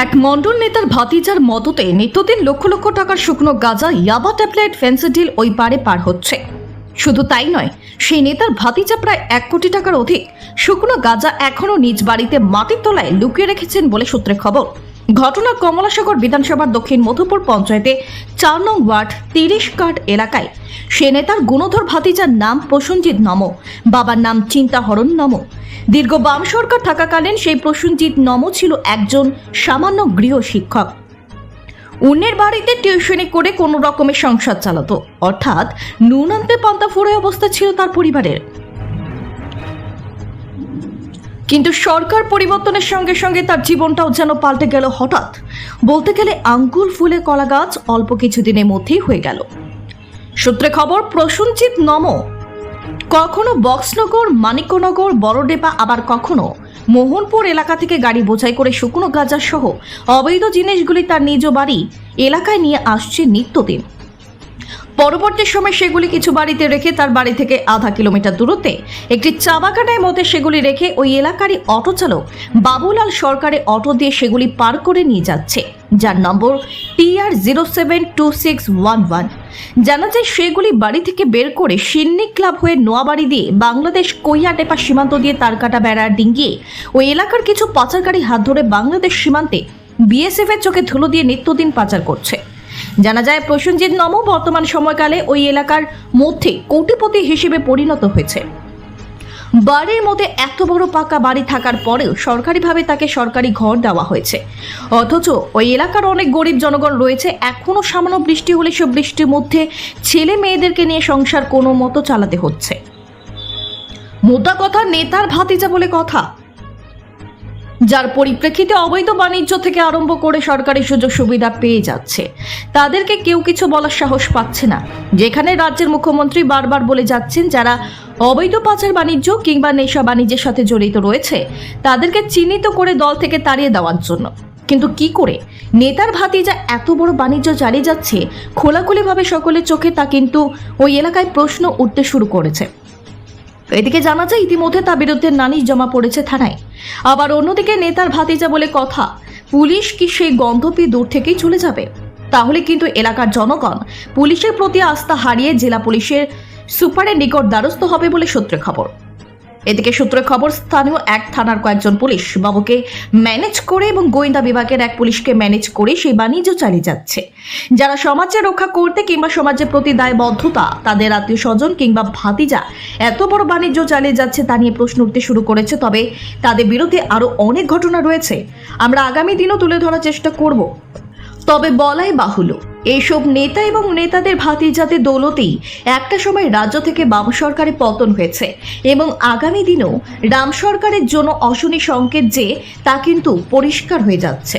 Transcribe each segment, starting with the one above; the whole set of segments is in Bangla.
এক মন্ডল নেতার ভাতিজার মদতে নিত্যদিন লক্ষ লক্ষ টাকার শুকনো গাঁজা, ইয়াবা ট্যাবলেট ফেন্সিডিল ওই পারে পার হচ্ছে। শুধু তাই নয়, সেই নেতার ভাতিজা প্রায় এক কোটি টাকার অধিক শুকনো গাঁজা এখনও নিজ বাড়িতে মাটির তলায় লুকিয়ে রেখেছেন বলে সূত্রে খবর। ঘটনা কমলাসাগর বিধানসভার দক্ষিণ মধুপুর পঞ্চায়েতে চার নং ওয়ার্ড, তিরিশ কাঠ এলাকায় সে নেতার গুণধর ভাতিজার নাম প্রসঞ্জিৎ নম বাবার নাম চিন্তাহরণ নম দীর্ঘ বাম সরকার থাকাকালীন সেই প্রসঞ্জিৎ নম ছিল একজন সামান্য গৃহ শিক্ষক। অন্যের বাড়িতে টিউশনি করে কোনো রকমের সংসার চালাতো। অর্থাৎ নুন আনতে পান্তা ফোড়ে অবস্থা ছিল তার পরিবারের। কিন্তু সরকার পরিবর্তনের সঙ্গে সঙ্গে তার জীবনটাও যেন পাল্টে গেল হঠাৎ। বলতে গেলে আঙ্গুল ফুলে কলা গাছ অল্প কিছুদিনের মধ্যেই হয়ে গেল। সূত্রে খবর প্রসঞ্জিৎ নম কখনো বক্সনগর মানিক্যনগর বড়ডেপা, আবার কখনো মোহনপুর এলাকা থেকে গাড়ি বোঝাই করে শুকনো গাঁজা সহ অবৈধ জিনিসগুলি তার নিজ বাড়ি এলাকায় নিয়ে আসছে নিত্যদিন। পরবর্তী সময় সেগুলি কিছু বাড়িতে রেখে তার বাড়ি থেকে আধা কিলোমিটার দূরত্বে একটি চা বাগানের মধ্যে সেগুলি রেখে ওই এলাকারই অটো চালক বাবুলাল সরকারের অটো দিয়ে সেগুলি পার করে নিয়ে যাচ্ছে। যার number T R zero seven two six one one জানা যায় সেগুলি বাড়ি থেকে বের করে সিন্নি ক্লাব হয়ে নোয়াবাড়ি দিয়ে বাংলাদেশ কৈয়াটেপা সীমান্ত দিয়ে তারকাটা বেড়া ডিঙ্গিয়ে ওই এলাকার কিছু পাচারকারী হাত ধরে বাংলাদেশ সীমান্তে বিএসএফ এর চোখে ধুলো দিয়ে নিত্যদিন পাচার করছে। জানা যায়, প্রসেনজিৎ নম বর্তমান সময়কালে ওই এলাকার মধ্যে কোটিপতি হিসেবে পরিণত হয়েছে। বাড়ির মধ্যে এত বড় পাকা বাড়ি থাকার পরেও সরকারিভাবে তাকে সরকারি ঘর দেওয়া হয়েছে। অথচ ওই এলাকার অনেক গরিব জনগণ রয়েছে এখনও সামান্য বৃষ্টি হলে সব বৃষ্টির মধ্যে ছেলে মেয়েদেরকে নিয়ে সংসার কোনো মতো চালাতে হচ্ছে। মোদ্দা কথা, নেতার ভাতিজা বলে কথা। যার পরিপ্রেক্ষিতে অবৈধ বাণিজ্য থেকে আরম্ভ করে সরকারি সুযোগ সুবিধা পেয়ে যাচ্ছে। তাদেরকে কেউ কিছু বলার সাহস পাচ্ছে না। যেখানে রাজ্যের মুখ্যমন্ত্রী বারবার বলে যাচ্ছেন, যারা অবৈধ পাচার বাণিজ্য কিংবা নেশা বাণিজ্যের সাথে জড়িত রয়েছে, তাদেরকে চিহ্নিত করে দল থেকে তাড়িয়ে দেওয়ার জন্য। কিন্তু কি করে? নেতার ভাতিজা এত বড় বাণিজ্য চালিয়ে যাচ্ছে, খোলাখুলিভাবে সকলের চোখে তা কিন্তু ওই এলাকায় প্রশ্ন উঠতে শুরু করেছে। এদিকে জানা যায়, ইতিমধ্যে তার বিরুদ্ধে নালিশ জমা পড়েছে থানায়। আবার অন্যদিকে নেতার ভাতিজা বলে কথা, পুলিশ কি সেই গন্ধপি দূর থেকেই চলে যাবে? তাহলে কিন্তু এলাকার জনগণ পুলিশের প্রতি আস্থা হারিয়ে জেলা পুলিশের সুপারের নিকট দ্বারস্থ হবে বলে সূত্রে খবর। এদিকে সূত্রে খবর, স্থানীয় এক থানার কয়েকজন পুলিশ বাবুকে ম্যানেজ করে এবং গোয়েন্দা বিভাগের এক পুলিশকে ম্যানেজ করে সেই বাণিজ্য চালিয়ে যাচ্ছে। যারা সমাজে রক্ষা করতে কিংবা সমাজের প্রতি দায়বদ্ধতা তাদের আত্মীয় স্বজন কিংবা ভাতিজা এত বড় বাণিজ্য চালিয়ে যাচ্ছে তা নিয়ে প্রশ্ন উঠতে শুরু করেছে, তবে তাদের বিরুদ্ধে আরও অনেক ঘটনা রয়েছে। আমরা আগামী দিনও তুলে ধরার চেষ্টা করব। তবে বলাই বাহুল্য এইসব নেতা এবং নেতাদের ভাতিজাতে দৌলতেই একটা সময় রাজ্য থেকে বাম সরকারের পতন হয়েছে এবং আগামী দিনেও রাম সরকারের জন্য অশনি সংকেত যে তা কিন্তু পরিষ্কার হয়ে যাচ্ছে।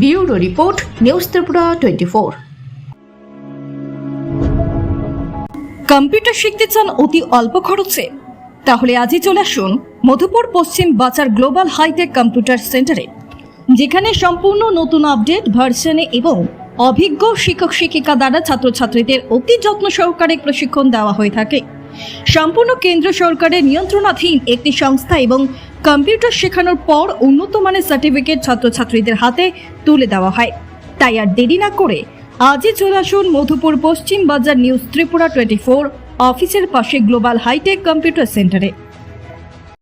Bureau report, news Tripura twenty four. Computer শিখতে চান অতি অল্প খরচে? তাহলে আজই চলে আসুন মধুপুর পশ্চিম বাজার গ্লোবাল হাইটেক কম্পিউটার সেন্টারে, যেখানে সম্পূর্ণ নতুন আপডেট, ভার্সনে এবং অভিজ্ঞ শিক্ষক শিক্ষিকা দ্বারা ছাত্রছাত্রীদের অতি যত্ন সহকারে প্রশিক্ষণ দেওয়া হয়ে থাকে। সম্পূর্ণ কেন্দ্র সরকারের নিয়ন্ত্রণাধীন একটি সংস্থা এবং কম্পিউটার শেখানোর পর উন্নত মানের সার্টিফিকেট ছাত্রছাত্রীদের হাতে তুলে দেওয়া হয়। তাই আর দেরি না করে আজই চলে আসুন মধুপুর পশ্চিম বাজার নিউজ ত্রিপুরা টোয়েন্টি ফোর অফিসের পাশে গ্লোবাল হাইটেক কম্পিউটার সেন্টারে।